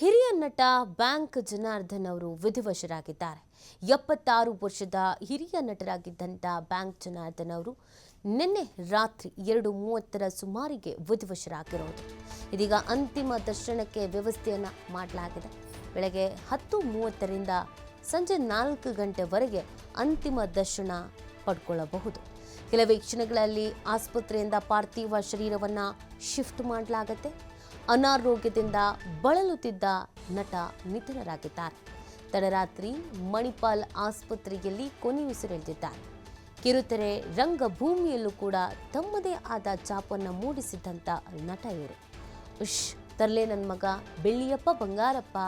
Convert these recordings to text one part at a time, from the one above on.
ಹಿರಿಯ ನಟ ಬ್ಯಾಂಕ್ ಜನಾರ್ದನ್ ಅವರು ವಿಧಿವಶರಾಗಿದ್ದಾರೆ. ಎಪ್ಪತ್ತಾರು ವರ್ಷದ ಹಿರಿಯ ನಟರಾಗಿದ್ದಂಥ ಬ್ಯಾಂಕ್ ಜನಾರ್ದನ್ ಅವರು ನಿನ್ನೆ ರಾತ್ರಿ ಎರಡು ಮೂವತ್ತರ ಸುಮಾರಿಗೆ ವಿಧಿವಶರಾಗಿರೋದು. ಇದೀಗ ಅಂತಿಮ ದರ್ಶನಕ್ಕೆ ವ್ಯವಸ್ಥೆಯನ್ನು ಮಾಡಲಾಗಿದೆ. ಬೆಳಗ್ಗೆ ಹತ್ತು ಮೂವತ್ತರಿಂದ ಸಂಜೆ ನಾಲ್ಕು ಗಂಟೆವರೆಗೆ ಅಂತಿಮ ದರ್ಶನ ಪಡ್ಕೊಳ್ಳಬಹುದು. ಕೆಲವೇ ಕ್ಷಣಗಳಲ್ಲಿ ಆಸ್ಪತ್ರೆಯಿಂದ ಪಾರ್ಥಿವ ಶರೀರವನ್ನು ಶಿಫ್ಟ್ ಮಾಡಲಾಗುತ್ತೆ. ಅನಾರೋಗ್ಯದಿಂದ ಬಳಲುತ್ತಿದ್ದ ನಟ ನಿಧನರಾಗಿದ್ದಾರೆ ತಡರಾತ್ರಿ ಮಣಿಪಾಲ್ ಆಸ್ಪತ್ರೆಯಲ್ಲಿ ಕೊನೆಯುಸಿರೆಳೆದಿದ್ದಾರೆ ಕಿರುತೆರೆ ರಂಗಭೂಮಿಯಲ್ಲೂ ಕೂಡ ತಮ್ಮದೇ ಆದ ಚಾಪನ್ನು ಮೂಡಿಸಿದ್ದಂಥ ನಟ ಇವರು. ಉಶ್ ತರ್ಲೆ ನನ್ನ ಮಗ, ಬೆಳ್ಳಿಯಪ್ಪ, ಬಂಗಾರಪ್ಪ,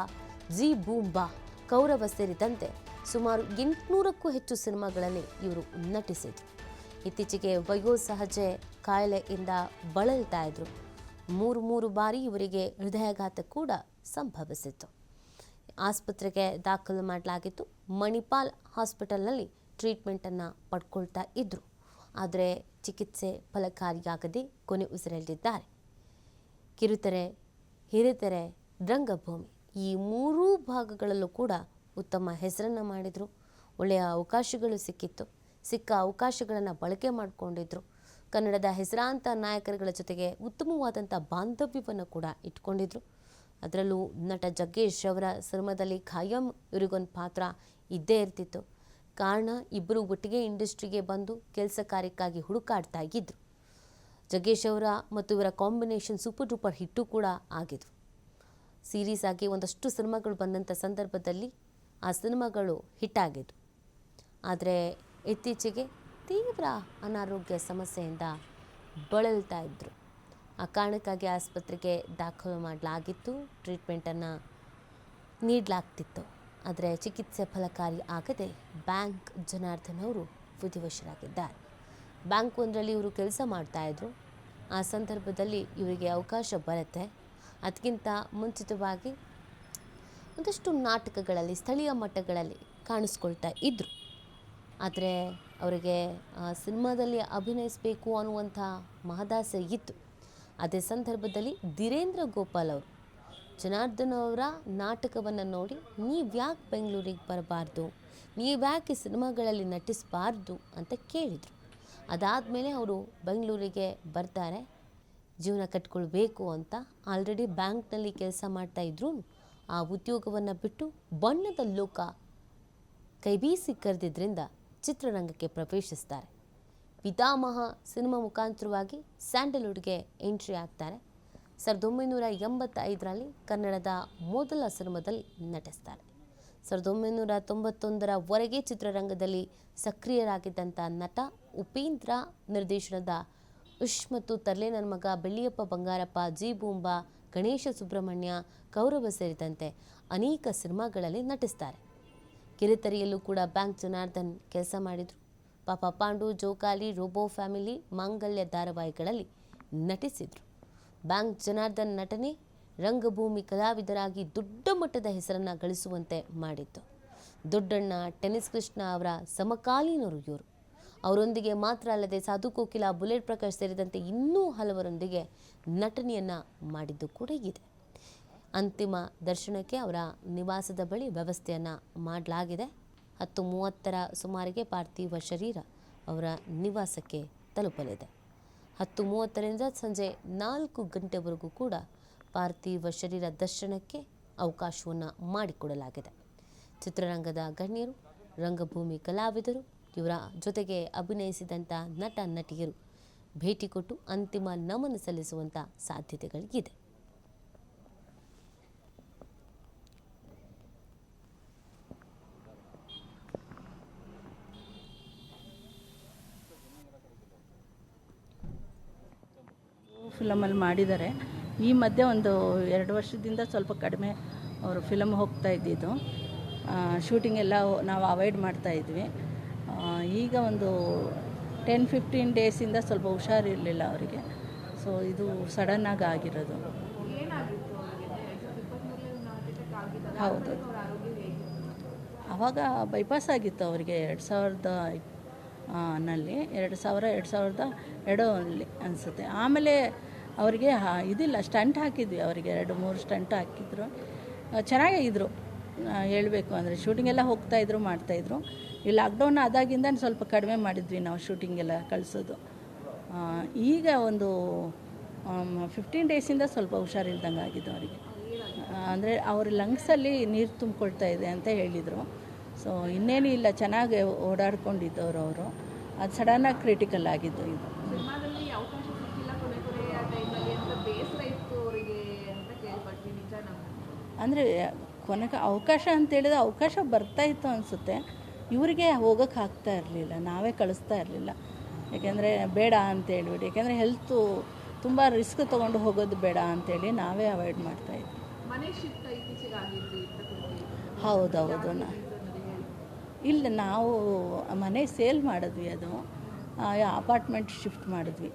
ಜಿ ಬೂಂಬಾ ಕೌರವ ಸೇರಿದಂತೆ ಸುಮಾರು ಎಂಟುನೂರಕ್ಕೂ ಹೆಚ್ಚು ಸಿನಿಮಾಗಳಲ್ಲಿ ಇವರು ನಟಿಸಿದರು. ಇತ್ತೀಚೆಗೆ ವಯೋಸಹಜೆ ಕಾಯಿಲೆಯಿಂದ ಬಳಲ್ತಾ ಇದ್ರು. ಮೂರು ಮೂರು ಬಾರಿ ಇವರಿಗೆ ಹೃದಯಾಘಾತ ಕೂಡ ಸಂಭವಿಸಿತ್ತು. ಆಸ್ಪತ್ರೆಗೆ ದಾಖಲು ಮಾಡಲಾಗಿತ್ತು. ಮಣಿಪಾಲ್ ಹಾಸ್ಪಿಟಲ್ನಲ್ಲಿ ಟ್ರೀಟ್ಮೆಂಟನ್ನು ಪಡ್ಕೊಳ್ತಾ ಇದ್ದರು ಆದರೆ ಚಿಕಿತ್ಸೆ ಫಲಕಾರಿಯಾಗದೆ ಕೊನೆ ಉಸಿರೆಳೆದಿದ್ದಾರೆ. ಕಿರುತೆರೆ, ಹಿರಿತೆರೆ, ರಂಗಭೂಮಿ ಈ ಮೂರೂ ಭಾಗಗಳಲ್ಲೂ ಕೂಡ ಉತ್ತಮ ಹೆಸರನ್ನು ಮಾಡಿದರು. ಒಳ್ಳೆಯ ಅವಕಾಶಗಳು ಸಿಕ್ಕಿತ್ತು. ಸಿಕ್ಕ ಅವಕಾಶಗಳನ್ನು ಬಳಕೆ ಮಾಡಿಕೊಂಡಿದ್ರು. ಕನ್ನಡದ ಹೆಸರಾಂತ ನಾಯಕರುಗಳ ಜೊತೆಗೆ ಉತ್ತಮವಾದಂಥ ಬಾಂಧವ್ಯವನ್ನು ಕೂಡ ಇಟ್ಕೊಂಡಿದ್ರು. ಅದರಲ್ಲೂ ನಟ ಜಗ್ಗೇಶ್ ಅವರ ಸಿನಿಮಾದಲ್ಲಿ ಖಾಯಂ ಇವರಿಗೊಂದು ಪಾತ್ರ ಇದ್ದೇ ಇರ್ತಿತ್ತು. ಕಾರಣ ಇಬ್ಬರು ಒಟ್ಟಿಗೆ ಇಂಡಸ್ಟ್ರಿಗೆ ಬಂದು ಕೆಲಸ ಕಾರ್ಯಕ್ಕಾಗಿ ಹುಡುಕಾಡ್ತಾ ಇದ್ದರು ಜಗ್ಗೇಶ್ ಅವರ ಮತ್ತು ಇವರ ಕಾಂಬಿನೇಷನ್ ಸೂಪರ್ ಡೂಪರ್ ಹಿಟ್ಟು ಕೂಡ ಆಗಿದ್ರು ಸೀರೀಸ್ ಆಗಿ ಒಂದಷ್ಟು ಸಿನಿಮಾಗಳು ಬಂದಂಥ ಸಂದರ್ಭದಲ್ಲಿ ಆ ಸಿನಿಮಾಗಳು ಹಿಟ್ಟಾಗಿದ್ವು ಆದರೆ ಇತ್ತೀಚೆಗೆ ತೀವ್ರ ಅನಾರೋಗ್ಯ ಸಮಸ್ಯೆಯಿಂದ ಬಳಲ್ತಾ ಇದ್ದರು ಆ ಕಾರಣಕ್ಕಾಗಿ ಆಸ್ಪತ್ರೆಗೆ ದಾಖಲು ಮಾಡಲಾಗಿತ್ತು. ಟ್ರೀಟ್ಮೆಂಟನ್ನು ನೀಡಲಾಗ್ತಿತ್ತು. ಆದರೆ ಚಿಕಿತ್ಸೆ ಫಲಕಾರಿ ಆಗದೆ ಬ್ಯಾಂಕ್ ಜನಾರ್ದನ್ ಅವರು ವಿಧಿವಶರಾಗಿದ್ದಾರೆ. ಬ್ಯಾಂಕ್ ಒಂದರಲ್ಲಿ ಇವರು ಕೆಲಸ ಮಾಡ್ತಾಯಿದ್ರು ಆ ಸಂದರ್ಭದಲ್ಲಿ ಇವರಿಗೆ ಅವಕಾಶ ಬರುತ್ತೆ. ಅದಕ್ಕಿಂತ ಮುಂಚಿತವಾಗಿ ಒಂದಷ್ಟು ನಾಟಕಗಳಲ್ಲಿ, ಸ್ಥಳೀಯ ಮಟ್ಟಗಳಲ್ಲಿ ಕಾಣಿಸ್ಕೊಳ್ತಾ ಇದ್ದರು ಆದರೆ ಅವರಿಗೆ ಸಿನಿಮಾದಲ್ಲಿ ಅಭಿನಯಿಸಬೇಕು ಅನ್ನುವಂಥ ಮಹದಾಸೆ ಇತ್ತು. ಅದೇ ಸಂದರ್ಭದಲ್ಲಿ ಧೀರೇಂದ್ರ ಗೋಪಾಲ್ ಅವರು, ಜನಾರ್ದನ್ ಅವರ ನಾಟಕವನ್ನು ನೋಡಿ, ನೀವ್ಯಾಕೆ ಬೆಂಗಳೂರಿಗೆ ಬರಬಾರ್ದು? ನೀವ್ಯಾಕೆ ಸಿನಿಮಾಗಳಲ್ಲಿ ನಟಿಸಬಾರ್ದು? ಅಂತ ಕೇಳಿದರು. ಅದಾದಮೇಲೆ ಅವರು ಬೆಂಗಳೂರಿಗೆ ಬರ್ತಾರೆ. ಜೀವನ ಕಟ್ಕೊಳ್ಬೇಕು ಅಂತ ಆಲ್ರೆಡಿ ಬ್ಯಾಂಕ್ನಲ್ಲಿ ಕೆಲಸ ಮಾಡ್ತಾ ಇದ್ರು. ಆ ಉದ್ಯೋಗವನ್ನು ಬಿಟ್ಟು ಬಣ್ಣದ ಲೋಕ ಕೈಬೀಸಿ ಕರೆದಿದ್ದರಿಂದ ಚಿತ್ರರಂಗಕ್ಕೆ ಪ್ರವೇಶಿಸ್ತಾರೆ. ಪಿತಾಮಹ ಸಿನಿಮಾ ಮುಖಾಂತರವಾಗಿ ಸ್ಯಾಂಡಲ್ವುಡ್ಗೆ ಎಂಟ್ರಿ ಆಗ್ತಾರೆ. ಸಾವಿರದ ಒಂಬೈನೂರ ಎಂಬತ್ತೈದರಲ್ಲಿ ಕನ್ನಡದ ಮೊದಲ ಸಿನಿಮಾದಲ್ಲಿ ನಟಿಸ್ತಾರೆ. ಸಾವಿರದ ಒಂಬೈನೂರ ತೊಂಬತ್ತೊಂದರವರೆಗೆ ಚಿತ್ರರಂಗದಲ್ಲಿ ಸಕ್ರಿಯರಾಗಿದ್ದಂಥ ನಟ ಉಪೇಂದ್ರ, ನಿರ್ದೇಶನದ ಉಷ್ ಮತ್ತು ತರ್ಲೆ ಮಗ ಬೆಳ್ಳಿಯಪ್ಪ ಬಂಗಾರಪ್ಪ, ಜಿ ಬೂಂಬಾ, ಗಣೇಶ ಸುಬ್ರಹ್ಮಣ್ಯ, ಕೌರವ ಸೇರಿದಂತೆ ಅನೇಕ ಸಿನಿಮಾಗಳಲ್ಲಿ ನಟಿಸ್ತಾರೆ. ಕಿರುತೆರೆಯಲ್ಲೂ ಕೂಡ ಬ್ಯಾಂಕ್ ಜನಾರ್ದನ್ ಕೆಲಸ ಮಾಡಿದರು. ಪಾಪ ಪಾಂಡು, ಜೋಕಾಲಿ, ರೋಬೋ ಫ್ಯಾಮಿಲಿ ಮಾಂಗಲ್ಯ ಧಾರಾವಾಹಿಗಳಲ್ಲಿ ನಟಿಸಿದರು. ಬ್ಯಾಂಕ್ ಜನಾರ್ದನ್ ನಟನೆ ರಂಗಭೂಮಿ ಕಲಾವಿದರಾಗಿ ದೊಡ್ಡ ಮಟ್ಟದ ಹೆಸರನ್ನು ಗಳಿಸುವಂತೆ ಮಾಡಿತ್ತು ದೊಡ್ಡಣ್ಣ ಟೆನಿಸ್ ಕೃಷ್ಣ ಅವರ ಸಮಕಾಲೀನರು ಇವರು. ಅವರೊಂದಿಗೆ ಮಾತ್ರ ಅಲ್ಲದೆ ಸಾಧು ಕೋಕಿಲ, ಬುಲೆಟ್ ಪ್ರಕಾಶ್ ಸೇರಿದಂತೆ ಇನ್ನೂ ಹಲವರೊಂದಿಗೆ ನಟನೆಯನ್ನು ಮಾಡಿದ್ದು ಕೂಡ ಇದೆ. ಅಂತಿಮ ದರ್ಶನಕ್ಕೆ ಅವರ ನಿವಾಸದ ಬಳಿ ವ್ಯವಸ್ಥೆಯನ್ನು ಮಾಡಲಾಗಿದೆ. ಹತ್ತು ಮೂವತ್ತರ ಸುಮಾರಿಗೆ ಪಾರ್ಥಿವ ಶರೀರ ಅವರ ನಿವಾಸಕ್ಕೆ ತಲುಪಲಿದೆ. ಹತ್ತು ಮೂವತ್ತರಿಂದ ಸಂಜೆ ನಾಲ್ಕು ಗಂಟೆವರೆಗೂ ಕೂಡ ಪಾರ್ಥಿವ ಶರೀರ ದರ್ಶನಕ್ಕೆ ಅವಕಾಶವನ್ನು ಮಾಡಿಕೊಡಲಾಗಿದೆ. ಚಿತ್ರರಂಗದ ಗಣ್ಯರು, ರಂಗಭೂಮಿ ಕಲಾವಿದರು, ಇವರ ಜೊತೆಗೆ ಅಭಿನಯಿಸಿದಂಥ ನಟ, ನಟಿಯರು ಭೇಟಿ ಕೊಟ್ಟು ಅಂತಿಮ ನಮನ ಸಲ್ಲಿಸುವಂಥ ಸಾಧ್ಯತೆಗಳಿಗಿದೆ. ಫಿಲಮಲ್ಲಿ ಮಾಡಿದ್ದಾರೆ. ಈ ಮಧ್ಯೆ ಒಂದು ಎರಡು ವರ್ಷದಿಂದ ಸ್ವಲ್ಪ ಕಡಿಮೆ ಅವರು ಫಿಲಮ್ ಹೋಗ್ತಾ ಇದ್ದಿದ್ದು. ಶೂಟಿಂಗ್ ಎಲ್ಲ ನಾವು ಅವಾಯ್ಡ್ ಮಾಡ್ತಾ ಇದ್ವಿ. ಈಗ ಒಂದು ಟೆನ್ ಫಿಫ್ಟೀನ್ ಡೇಸಿಂದ ಸ್ವಲ್ಪ ಹುಷಾರಿರಲಿಲ್ಲ ಅವರಿಗೆ. ಸೊ ಇದು ಸಡನ್ನಾಗಿ ಆಗಿರೋದು. ಹೌದು. ಆವಾಗ ಬೈಪಾಸ್ ಆಗಿತ್ತು ಅವರಿಗೆ ಎರಡು ಸಾವಿರದ ನಲ್ಲಿ. ಎರಡು ಸಾವಿರ, ಎರಡು ಸಾವಿರದ ಅಲ್ಲಿ ಅನಿಸುತ್ತೆ. ಆಮೇಲೆ ಅವರಿಗೆ ಇದಿಲ್ಲ, ಸ್ಟಂಟ್ ಹಾಕಿದ್ವಿ ಅವರಿಗೆ, ಎರಡು, ಮೂರು ಸ್ಟಂಟ್ ಹಾಕಿದ್ರು. ಚೆನ್ನಾಗೇ ಇದ್ದರು ಹೇಳಬೇಕು ಅಂದರೆ ಶೂಟಿಂಗೆಲ್ಲ ಹೋಗ್ತಾಯಿದ್ರು ಮಾಡ್ತಾಯಿದ್ರು ಈ ಲಾಕ್ಡೌನ್ ಆದಾಗಿಂದ ಸ್ವಲ್ಪ ಕಡಿಮೆ ಮಾಡಿದ್ವಿ ನಾವು ಶೂಟಿಂಗೆಲ್ಲ ಕಳಿಸೋದು. ಈಗ ಒಂದು ಫಿಫ್ಟೀನ್ ಡೇಸಿಂದ ಸ್ವಲ್ಪ ಹುಷಾರಿಲ್ದಂಗೆ ಆಗಿದ್ದು ಅವರಿಗೆ. ಅಂದರೆ ಅವ್ರ ಲಂಗ್ಸಲ್ಲಿ ನೀರು ತುಂಬಿಕೊಳ್ತಾ ಇದೆ ಅಂತ ಹೇಳಿದರು. ಸೊ ಇನ್ನೇನು ಇಲ್ಲ, ಚೆನ್ನಾಗಿ ಓಡಾಡ್ಕೊಂಡಿದ್ದವರು ಅವರು. ಅದು ಸಡನ್ನಾಗಿ ಕ್ರಿಟಿಕಲ್ ಆಗಿದ್ದು ಇದು ಸಿನಿಮಾದಲ್ಲಿ ಅವಕಾಶ ಸಿಕ್ಕಿಲ್ಲ ಕೊನೆ ಕೊನೆಯ ಟೈಮಲ್ಲಿ ಅಂತ ಬೇಸರ ಇತ್ತು ಅವರಿಗೆ ಅಂತ ಕೇಳ್ಪಟ್ವಿ ನಿಜ ನಾವು ಅಂದರೆ ಕೊನೆಗೆ ಅವಕಾಶ ಅಂತೇಳಿದ್ರೆ ಅವಕಾಶ ಬರ್ತಾ ಇತ್ತು ಅನಿಸುತ್ತೆ. ಇವರಿಗೆ ಹೋಗೋಕೆ ಆಗ್ತಾ ಇರಲಿಲ್ಲ ನಾವೇ ಕಳಿಸ್ತಾ ಇರಲಿಲ್ಲ. ಯಾಕೆಂದರೆ ಬೇಡ ಅಂತ ಹೇಳ್ಬಿಟ್ಟು ಯಾಕೆಂದರೆ ಹೆಲ್ತು ತುಂಬ ರಿಸ್ಕ್ ತೊಗೊಂಡು ಹೋಗೋದು ಬೇಡ ಅಂತೇಳಿ ನಾವೇ ಅವಾಯ್ಡ್ ಮಾಡ್ತಾಯಿದ್ವಿ ಇದ್ವಿ. ಹೌದೌದು ನಾ ಇಲ್ಲ ನಾವು ಮನೆ ಸೇಲ್ ಮಾಡಿದ್ವಿ ಅದು. ಅಪಾರ್ಟ್ಮೆಂಟ್ ಶಿಫ್ಟ್ ಮಾಡಿದ್ವಿ.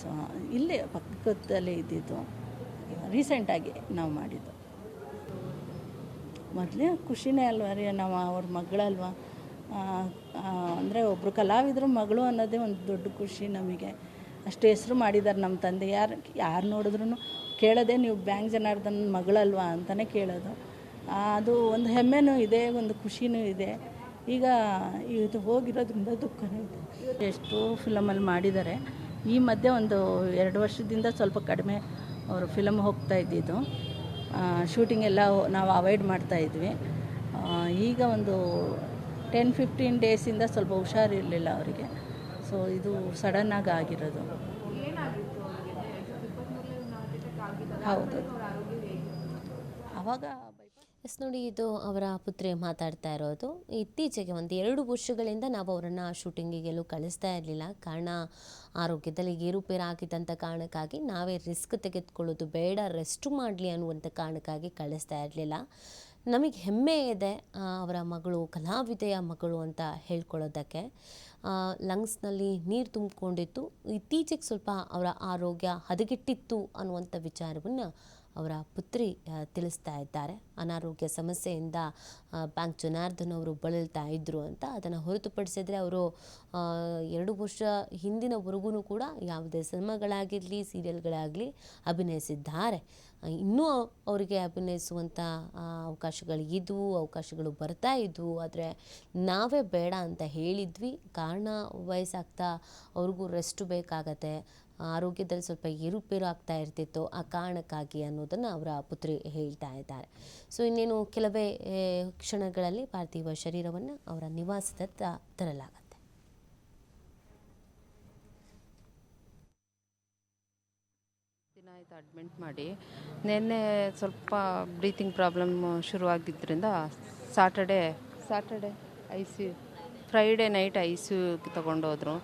ಸೊ ಇಲ್ಲೇ ಪಕ್ಕದಲ್ಲೇ ಇದ್ದಿದ್ದು. ರೀಸೆಂಟಾಗಿ ನಾವು ಮಾಡಿದ್ದು. ಮೊದಲೇ ಖುಷಿನೇ ಅಲ್ವಾ ರೀ, ನಾವು ಅವ್ರ ಮಗಳಲ್ವಾ ಅಂದರೆ ಒಬ್ಬರು ಕಲಾವಿದ್ರು ಮಗಳು ಅನ್ನೋದೇ ಒಂದು ದೊಡ್ಡ ಖುಷಿ ನಮಗೆ. ಅಷ್ಟು ಹೆಸರು ಮಾಡಿದ್ದಾರೆ ನಮ್ಮ ತಂದೆ. ಯಾರು ಯಾರು ನೋಡಿದ್ರು ಕೇಳೋದೆ ನೀವು ಬ್ಯಾಂಕ್ ಜನಾರ್ದನ್ ಮಗಳಲ್ವಾ ಅಂತಲೇ ಕೇಳೋದು. ಅದು ಒಂದು ಹೆಮ್ಮೆನೂ ಇದೆ, ಒಂದು ಖುಷಿನೂ ಇದೆ. ಈಗ ಇದು ಹೋಗಿರೋದ್ರಿಂದ ದುಃಖನೂ ಇದೆ. ಎಷ್ಟೋ ಫಿಲಮಲ್ಲಿ ಮಾಡಿದ್ದಾರೆ ಈ ಮಧ್ಯೆ ಒಂದು ಎರಡು ವರ್ಷದಿಂದ ಸ್ವಲ್ಪ ಕಡಿಮೆ ಅವರು ಫಿಲಮ್ ಹೋಗ್ತಾ ಇದ್ದಿದ್ದು. ಶೂಟಿಂಗ್ ಎಲ್ಲ ನಾವು ಅವಾಯ್ಡ್ ಮಾಡ್ತಾ ಇದ್ವಿ. ಈಗ ಒಂದು ಟೆನ್ ಫಿಫ್ಟೀನ್ ಡೇಸಿಂದ ಸ್ವಲ್ಪ ಹುಷಾರಿರಲಿಲ್ಲ ಅವರಿಗೆ. ಸೊ ಇದು ಸಡನ್ನಾಗಿ ಆಗಿರೋದು. ಹೌದು. ಅವಾಗ ಆವಾಗ ಎಸ್ ನೋಡಿ, ಇದು ಅವರ ಪುತ್ರಿ ಮಾತಾಡ್ತಾ ಇರೋದು. ಇತ್ತೀಚೆಗೆ ಒಂದು ಎರಡು ವರ್ಷಗಳಿಂದ ನಾವು ಅವರನ್ನು ಶೂಟಿಂಗಿಗೆಲ್ಲೂ ಕಳಿಸ್ತಾ ಇರಲಿಲ್ಲ. ಕಾರಣ, ಆರೋಗ್ಯದಲ್ಲಿ ಏರುಪೇರಾಗಿದ್ದಂಥ ಕಾರಣಕ್ಕಾಗಿ ನಾವೇ ರಿಸ್ಕ್ ತೆಗೆದುಕೊಳ್ಳೋದು ಬೇಡ, ರೆಸ್ಟ್ ಮಾಡಲಿ ಅನ್ನುವಂಥ ಕಾರಣಕ್ಕಾಗಿ ಕಳಿಸ್ತಾ ಇರಲಿಲ್ಲ. ನಮಗೆ ಹೆಮ್ಮೆ ಇದೆ ಅವರ ಮಗಳು ಕಲಾವಿದೆಯ ಮಗಳು ಅಂತ ಹೇಳ್ಕೊಳ್ಳೋದಕ್ಕೆ. ಲಂಗ್ಸ್ನಲ್ಲಿ ನೀರು ತುಂಬಿಕೊಂಡಿತ್ತು. ಇತ್ತೀಚೆಗೆ ಸ್ವಲ್ಪ ಅವರ ಆರೋಗ್ಯ ಹದಗೆಟ್ಟಿತ್ತು ಅನ್ನುವಂಥ ವಿಚಾರವನ್ನು ಅವರ ಪುತ್ರಿ ತಿಳಿಸ್ತಾ ಇದ್ದಾರೆ. ಅನಾರೋಗ್ಯ ಸಮಸ್ಯೆಯಿಂದ ಬ್ಯಾಂಕ್ ಜನಾರ್ದನ್ ಅವರು ಬಳಲ್ತಾ ಇದ್ದರು ಅಂತ ಅದನ್ನು ಹೊರತುಪಡಿಸಿದರೆ ಅವರು ಎರಡು ವರ್ಷ ಹಿಂದಿನವರೆಗೂ ಕೂಡ ಯಾವುದೇ ಸಿನಿಮಾಗಳಾಗಿರಲಿ, ಸೀರಿಯಲ್ಗಳಾಗಲಿ ಅಭಿನಯಿಸಿದ್ದಾರೆ. ಇನ್ನೂ ಅವರಿಗೆ ಅಭಿನಯಿಸುವಂಥ ಅವಕಾಶಗಳು ಇದ್ವು, ಅವಕಾಶಗಳು ಬರ್ತಾ ಇದ್ವು. ಆದರೆ ನಾವೇ ಬೇಡ ಅಂತ ಹೇಳಿದ್ವಿ. ಕಾರಣ ವಯಸ್ಸಾಗ್ತಾ ಅವ್ರಿಗೂ ರೆಸ್ಟ್ ಬೇಕಾಗತ್ತೆ. ಆರೋಗ್ಯದಲ್ಲಿ ಸ್ವಲ್ಪ ಏರುಪೇರು ಆಗ್ತಾ ಇರ್ತಿತ್ತು ಆ ಕಾರಣಕ್ಕಾಗಿ ಅನ್ನೋದನ್ನು ಅವರ ಪುತ್ರಿ ಹೇಳ್ತಾ ಇದ್ದಾರೆ. ಸೊ ಇನ್ನೇನು ಕೆಲವೇ ಕ್ಷಣಗಳಲ್ಲಿ ಪಾರ್ಥಿವ ಶರೀರವನ್ನು ಅವರ ನಿವಾಸದತ್ತ ತರಲಾಗುತ್ತೆ. ಆಯಿತು ಅಡ್ಮಿಂಟ್ ಮಾಡಿ, ನಿನ್ನೆ ಸ್ವಲ್ಪ breathing problem ಶುರುವಾಗಿದ್ದರಿಂದ Saturday Saturday I C Friday night I C U ತೊಗೊಂಡೋದ್ರು.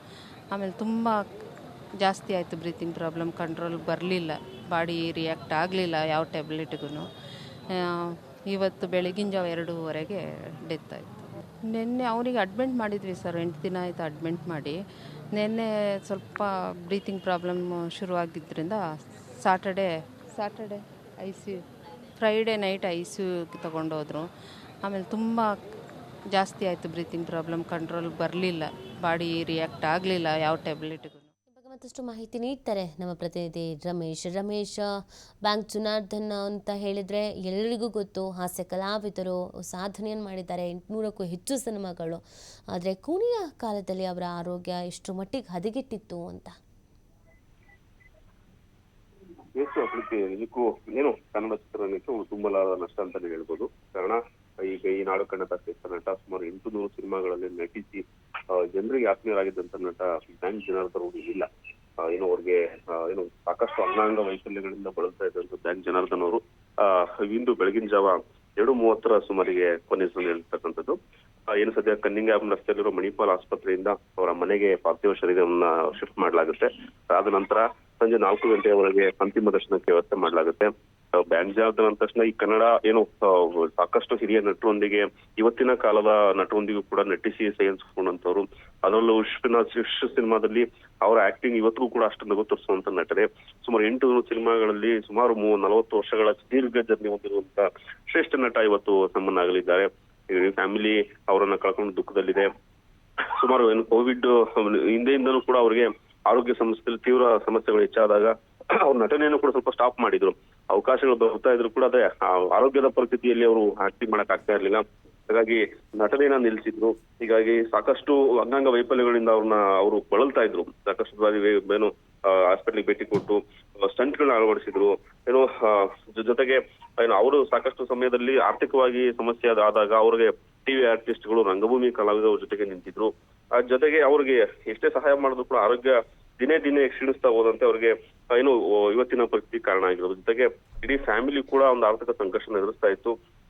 ಆಮೇಲೆ ತುಂಬ ಜಾಸ್ತಿ ಆಯಿತು ಬ್ರೀತಿಂಗ್ ಪ್ರಾಬ್ಲಮ್ ಕಂಟ್ರೋಲ್ ಬರಲಿಲ್ಲ. ಬಾಡಿ ರಿಯಾಕ್ಟ್ ಆಗಲಿಲ್ಲ ಯಾವ ಟ್ಯಾಬ್ಲೆಟ್ಗೂ ಇವತ್ತು ಬೆಳಗಿನ ಜಾವ ಎರಡೂವರೆಗೆ ಡೆತ್ ಆಯಿತು. ನಿನ್ನೆ ಅವರಿಗೆ ಅಡ್ಮಿಂಟ್ ಮಾಡಿದ್ವಿ ಸರ್ ಎಂಟು ದಿನ ಆಯಿತು ಅಡ್ಮಿಂಟ್ ಮಾಡಿ. ನಿನ್ನೆ ಸ್ವಲ್ಪ breathing problem ಶುರುವಾಗಿದ್ದರಿಂದ Saturday Saturday I C Friday night I C ತೊಗೊಂಡೋದ್ರು. ಆಮೇಲೆ ತುಂಬ ಜಾಸ್ತಿ ಆಯಿತು ಬ್ರೀತಿಂಗ್ ಪ್ರಾಬ್ಲಮ್ ಕಂಟ್ರೋಲ್ ಬರಲಿಲ್ಲ. ಬಾಡಿ ರಿಯಾಕ್ಟ್ ಆಗಲಿಲ್ಲ ಯಾವ ಟ್ಯಾಬ್ಲೆಟ್ಗೂ ಮತ್ತಷ್ಟು ಮಾಹಿತಿ ನೀಡ್ತಾರೆ ನಮ್ಮ ಪ್ರತಿನಿಧಿ ರಮೇಶ್. ರಮೇಶ್, ಬ್ಯಾಂಕ್ ಜುನಾರ್ಧನ್ ಅಂತ ಹೇಳಿದ್ರೆ ಎಲ್ಲರಿಗೂ ಗೊತ್ತು, ಹಾಸ್ಯ ಕಲಾವಿದರು ಸಾಧನೆಯನ್ನು ಮಾಡಿದ್ದಾರೆ. ಎಂಟುನೂರಕ್ಕೂ ಹೆಚ್ಚು ಸಿನಿಮಾಗಳು. ಆದರೆ ಕೊನೆಯ ಕಾಲದಲ್ಲಿ ಅವರ ಆರೋಗ್ಯ ಎಷ್ಟು ಮಟ್ಟಿಗೆ ಹದಗೆಟ್ಟಿತ್ತು ಅಂತ? ನಿಜಕ್ಕೂ ಏನು ಕನ್ನಡ ಚಿತ್ರರಂಗಕ್ಕೆ ಒಂದು ತುಂಬಲಾರದ ನಷ್ಟ ಅಂತಾನೆ ಹೇಳ್ಬೋದು. ಕಾರಣ, ಈಗ ಈ ನಾಡು ಕನ್ನಡ ತಪ್ಪಿತ ನಟ ಸುಮಾರು ಎಂಟು ನೂರು ಸಿನಿಮಾಗಳಲ್ಲಿ ನಟಿಸಿ ಜನರಿಗೆ ಆತ್ಮೀಯರಾಗಿದ್ದಂತ ನಟ ಬ್ಯಾಂಕ್ ಜನಾರ್ದನ್ ಅವರು ಇಲ್ಲ ಆ, ಏನು ಅವ್ರಿಗೆ ಆ, ಏನು ಸಾಕಷ್ಟು ಅಂಗಾಂಗ ವೈಫಲ್ಯಗಳಿಂದ ಬಳಲ್ತಾ ಇದ್ದಂತ ಬ್ಯಾಂಕ್ ಜನಾರ್ದನ್ ಅವರು ಇಂದು ಬೆಳಗಿನ ಜಾವ ಎರಡು ಮೂವತ್ತರ ಸುಮಾರಿಗೆ ಕೊನೆ ಹೇಳ್ತಕ್ಕಂಥದ್ದು. ಏನು ಸದ್ಯ ಕನ್ನಿಂಗ್ಯಾಮ್ ರಸ್ತೆಯಲ್ಲಿರೋ ಮಣಿಪಾಲ್ ಆಸ್ಪತ್ರೆಯಿಂದ ಅವರ ಮನೆಗೆ ಪಾರ್ಥಿವ ಶರೀರವನ್ನ ಶಿಫ್ಟ್ ಮಾಡಲಾಗುತ್ತೆ. ಆದ ನಂತರ ಸಂಜೆ ನಾಲ್ಕು ಗಂಟೆಯವರೆಗೆ ಅಂತಿಮ ದರ್ಶನಕ್ಕೆ ವ್ಯವಸ್ಥೆ ಮಾಡಲಾಗುತ್ತೆ. ಬ್ಯಾಂಕ್ ಜಾಬ್ ಅಂದ ತಕ್ಷಣ ಈ ಕನ್ನಡ ಏನು ಸಾಕಷ್ಟು ಹಿರಿಯ ನಟರೊಂದಿಗೆ ಇವತ್ತಿನ ಕಾಲದ ನಟರೊಂದಿಗೂ ಕೂಡ ನಟಿಸಿ ಸೇರಿಸ್ಕೊಂಡಂತವ್ರು ಅದರಲ್ಲೂ ವಿಶ್ವನಾಥ್ ವಿಶ್ವ ಸಿನಿಮಾದಲ್ಲಿ ಅವರ ಆಕ್ಟಿಂಗ್ ಇವತ್ತಿಗೂ ಕೂಡ ಅಷ್ಟೊಂದು ಗೊತ್ತಿರಿಸುವಂತ ತೋರಿಸುವಂತ ನಟರೆ ಸುಮಾರು ಎಂಟು ನೂರು ಸಿನಿಮಾಗಳಲ್ಲಿ ಸುಮಾರು ಮೂ ನಲವತ್ತು ವರ್ಷಗಳ ದೀರ್ಘ ಜರ್ನಿ ಹೊಂದಿರುವಂತ ಶ್ರೇಷ್ಠ ನಟ ಇವತ್ತು ನಮ್ಮನ್ನಾಗಲಿದ್ದಾರೆ. ಫ್ಯಾಮಿಲಿ ಅವರನ್ನ ಕಳ್ಕೊಂಡು ದುಃಖದಲ್ಲಿದೆ. ಸುಮಾರು ಏನು ಕೋವಿಡ್ ಹಿಂದೆಯಿಂದನೂ ಕೂಡ ಅವರಿಗೆ ಆರೋಗ್ಯ ಸಮಸ್ಯೆಯಲ್ಲಿ ತೀವ್ರ ಸಮಸ್ಯೆಗಳು ಹೆಚ್ಚಾದಾಗ ಅವ್ರ ನಟನೆಯನ್ನು ಕೂಡ ಸ್ವಲ್ಪ ಸ್ಟಾಪ್ ಮಾಡಿದ್ರು. ಅವಕಾಶಗಳು ಬರ್ತಾ ಇದ್ರು ಕೂಡ ಅದೇ ಆರೋಗ್ಯದ ಪರಿಸ್ಥಿತಿಯಲ್ಲಿ ಅವರು ಆಕ್ಟಿಂಗ್ ಮಾಡಕ್ ಆಗ್ತಾ ಇರ್ಲಿಲ್ಲ. ಹಾಗಾಗಿ ನಟನೆಯನ್ನ ನಿಲ್ಸಿದ್ರು. ಹೀಗಾಗಿ ಸಾಕಷ್ಟು ಅಂಗಾಂಗ ವೈಫಲ್ಯಗಳಿಂದ ಅವ್ರನ್ನ ಅವರು ಬಳಲ್ತಾ ಇದ್ರು. ಸಾಕಷ್ಟು ಬಾರಿ ಏನು ಹಾಸ್ಪಿಟ್ಲಿಗೆ ಭೇಟಿ ಕೊಟ್ಟು ಸ್ಟಂಟ್ಗಳನ್ನ ಅಳವಡಿಸಿದ್ರು. ಏನು ಜೊತೆಗೆ, ಏನು, ಅವರು ಸಾಕಷ್ಟು ಸಮಯದಲ್ಲಿ ಆರ್ಥಿಕವಾಗಿ ಸಮಸ್ಯೆ ಆದಾಗ ಅವ್ರಿಗೆ ಟಿವಿ ಆರ್ಟಿಸ್ಟ್ಗಳು ರಂಗಭೂಮಿ ಕಲಾವಿದರ ಜೊತೆಗೆ ನಿಂತಿದ್ರು. ಆ, ಜೊತೆಗೆ ಅವ್ರಿಗೆ ಎಷ್ಟೇ ಸಹಾಯ ಮಾಡಿದ್ರು ಕೂಡ ಆರೋಗ್ಯ ದಿನೇ ದಿನೇ ಕ್ಷೀಣಿಸ್ತಾ ಹೋದಂತೆ ಅವ್ರಿಗೆ ಏನು ಇವತ್ತಿನ ಪರಿಸ್ಥಿತಿ ಕಾರಣ ಆಗಿರೋದು. ಜೊತೆಗೆ ಇಡೀ ಫ್ಯಾಮಿಲಿ ಕೂಡ ಒಂದು ಆರ್ಥಿಕ ಸಂಕಷ್ಟ ಎದುರಿಸ್ತಾ ಇತ್ತು.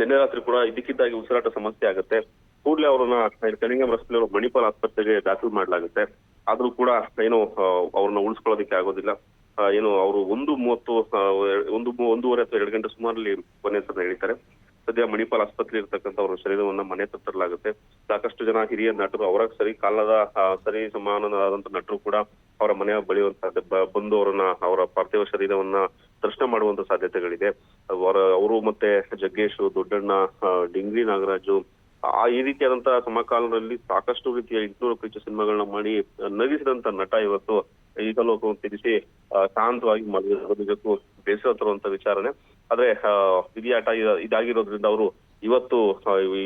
ನಿನ್ನೆ ರಾತ್ರಿ ಕೂಡ ಇದಕ್ಕಿದ್ದಾಗಿ ಉಸಿರಾಟ ಸಮಸ್ಯೆ ಆಗುತ್ತೆ. ಕೂಡಲೇ ಅವರನ್ನ ಕಲಿಂಗಂ ಮಣಿಪಾಲ್ ಆಸ್ಪತ್ರೆಗೆ ದಾಖಲು ಮಾಡಲಾಗುತ್ತೆ. ಆದ್ರೂ ಕೂಡ ಏನು ಅವ್ರನ್ನ ಉಳಿಸ್ಕೊಳ್ಳೋದಕ್ಕೆ ಆಗೋದಿಲ್ಲ. ಏನು, ಅವರು ಒಂದು ಮೂವತ್ತು ಒಂದು ಒಂದೂವರೆ ಅಥವಾ ಎರಡು ಗಂಟೆ ಸುಮಾರಲ್ಲಿ ಕೊನೆ ಅಂತ ಹೇಳಿದ್ದಾರೆ. ಸದ್ಯ ಮಣಿಪಾಲ್ ಆಸ್ಪತ್ರೆ ಇರ್ತಕ್ಕಂಥ ಅವರ ಶರೀರವನ್ನ ಮನೆ ತರಲಾಗುತ್ತೆ. ಸಾಕಷ್ಟು ಜನ ಹಿರಿಯ ನಟರು ಅವರ ಸರಿ ಕಾಲದ ಸರಿ ಸಮಾನವಾದಂತ ನಟರು ಕೂಡ ಅವರ ಮನೆಯ ಬಳಿಯುವಂತ ಬಂದು ಅವರನ್ನ, ಅವರ ಪಾರ್ಥಿವ ಶರೀರವನ್ನ ದರ್ಶನ ಮಾಡುವಂತ ಸಾಧ್ಯತೆಗಳಿದೆ. ಅವರ ಮತ್ತೆ ಜಗ್ಗೇಶ್, ದೊಡ್ಡಣ್ಣ ಡಿಂಗ್ರಿ ನಾಗರಾಜು, ಆ, ಈ ರೀತಿಯಾದಂತಹ ಸಮಕಾಲದಲ್ಲಿ ಸಾಕಷ್ಟು ರೀತಿಯ ಇನ್ನೂರು ಹೆಚ್ಚು ಸಿನಿಮಾಗಳನ್ನ ಮಾಡಿ ನಗಿಸಿದಂತ ನಟ ಇವತ್ತು ಈ ಲೋಕವನ್ನು ತಿಳಿಸಿ ಶಾಂತವಾಗಿ ಮಲಗಿರೋದು. ನಿಜಕ್ಕೂ ಬೇಸರ ತರುವಂತ ವಿಚಾರಣೆ. ಆದ್ರೆ ವಿಧಿಯಾಟ ಇದ- ಇದಾಗಿರೋದ್ರಿಂದ ಅವರು ಇವತ್ತು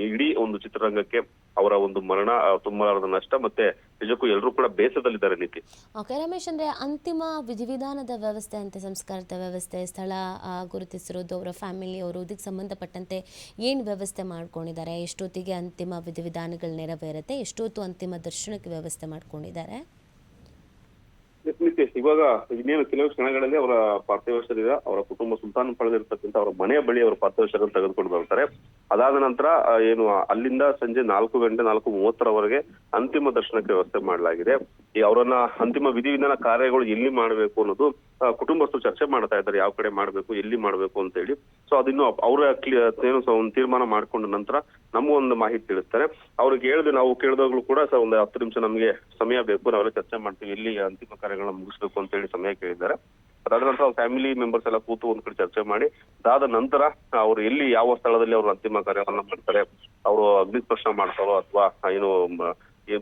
ಇಡೀ ಒಂದು ಚಿತ್ರರಂಗಕ್ಕೆ ಅವರ ಒಂದು ಮರಣ ತುಂಬಲಾರದ ನಷ್ಟ ಮತ್ತೆ ನಿಜಕ್ಕೂ ಎಲ್ಲರೂ ಕೂಡ ಬೇಸರದಲ್ಲಿದ್ದಾರೆ ನೀತಿ ಓಕೆ ರಮೇಶ್ ಅಂದ್ರೆ ಅಂತಿಮ ವಿಧಿವಿಧಾನದ ವ್ಯವಸ್ಥೆ ಅಂತ್ಯ ಸಂಸ್ಕಾರದ ವ್ಯವಸ್ಥೆ ಸ್ಥಳ ಗುರುತಿಸಿರೋದು ಅವರ ಫ್ಯಾಮಿಲಿ ಅವರು ಇದಕ್ಕೆ ಸಂಬಂಧಪಟ್ಟಂತೆ ಏನು ವ್ಯವಸ್ಥೆ ಮಾಡ್ಕೊಂಡಿದ್ದಾರೆ? ಎಷ್ಟೊತ್ತಿಗೆ ಅಂತಿಮ ವಿಧಿವಿಧಾನಗಳು ನೆರವೇರುತ್ತೆ? ಎಷ್ಟೊತ್ತು ಅಂತಿಮ ದರ್ಶನಕ್ಕೆ ವ್ಯವಸ್ಥೆ ಮಾಡ್ಕೊಂಡಿದ್ದಾರೆ? ಇವಾಗ ಇನ್ನೇನು ಕೆಲವು ಕ್ಷಣಗಳಲ್ಲಿ ಅವರ ಪಾರ್ಥಿವ ಶರೀರ, ಅವರ ಕುಟುಂಬ ಸುಲ್ತಾನ್ ಪಡೆದಿರ್ತಕ್ಕಂಥ ಅವರ ಮನೆಯ ಬಳಿ ಅವರ ಪಾರ್ಥಿವ ಶರೀರ ತೆಗೆದುಕೊಂಡು ಬರ್ತಾರೆ. ಅದಾದ ನಂತರ ಏನು, ಅಲ್ಲಿಂದ ಸಂಜೆ ನಾಲ್ಕು ಗಂಟೆ, ನಾಲ್ಕು ಮೂವತ್ತರವರೆಗೆ ಅಂತಿಮ ದರ್ಶನಕ್ಕೆ ವ್ಯವಸ್ಥೆ ಮಾಡಲಾಗಿದೆ. ಈ ಅವರನ್ನ ಅಂತಿಮ ವಿಧಿವಿಧಾನ ಕಾರ್ಯಗಳು ಎಲ್ಲಿ ಮಾಡಬೇಕು ಅನ್ನೋದು ಕುಟುಂಬಸ್ಥರು ಚರ್ಚೆ ಮಾಡ್ತಾ ಇದ್ದಾರೆ. ಯಾವ ಕಡೆ ಮಾಡಬೇಕು, ಎಲ್ಲಿ ಮಾಡಬೇಕು ಅಂತ ಹೇಳಿ. ಸೊ ಅದಿನ್ನು ಅವರ ಏನು ಒಂದು ತೀರ್ಮಾನ ಮಾಡ್ಕೊಂಡ ನಂತರ ನಮಗೂ ಒಂದು ಮಾಹಿತಿ ತಿಳಿಸ್ತಾರೆ. ಅವ್ರಿಗೆ ಹೇಳಿದ್ರೆ ನಾವು ಕೇಳಿದಾಗ್ಲೂ ಕೂಡ ಸರ್ ಒಂದು ಹತ್ತು ನಿಮಿಷ ನಮಗೆ ಸಮಯ ಬೇಕು. ನಾವೆಲ್ಲ ಚರ್ಚೆ ಮಾಡ್ತೀವಿ. ಎಲ್ಲಿ ಅಂತಿಮ ಕಾರ್ಯಗಳನ್ನ ಮುಗಿಸ್ಬೇಕು ಅಂತ ಹೇಳಿ ಸಮಯ ಕೇಳಿದ್ದಾರೆ. ಅದಾದ ನಂತರ ಫ್ಯಾಮಿಲಿ ಮೆಂಬರ್ಸ್ ಎಲ್ಲ ಕೂತು ಒಂದ್ ಕಡೆ ಚರ್ಚೆ ಮಾಡಿ, ಅದಾದ ನಂತರ ಅವರು ಎಲ್ಲಿ ಯಾವ ಸ್ಥಳದಲ್ಲಿ ಅವರು ಅಂತಿಮ ಕಾರ್ಯವನ್ನ ಮಾಡ್ತಾರೆ, ಅವರು ಅಗ್ನಿ ಸ್ಪರ್ಶ ಮಾಡ್ತಾರೋ ಅಥವಾ ಏನು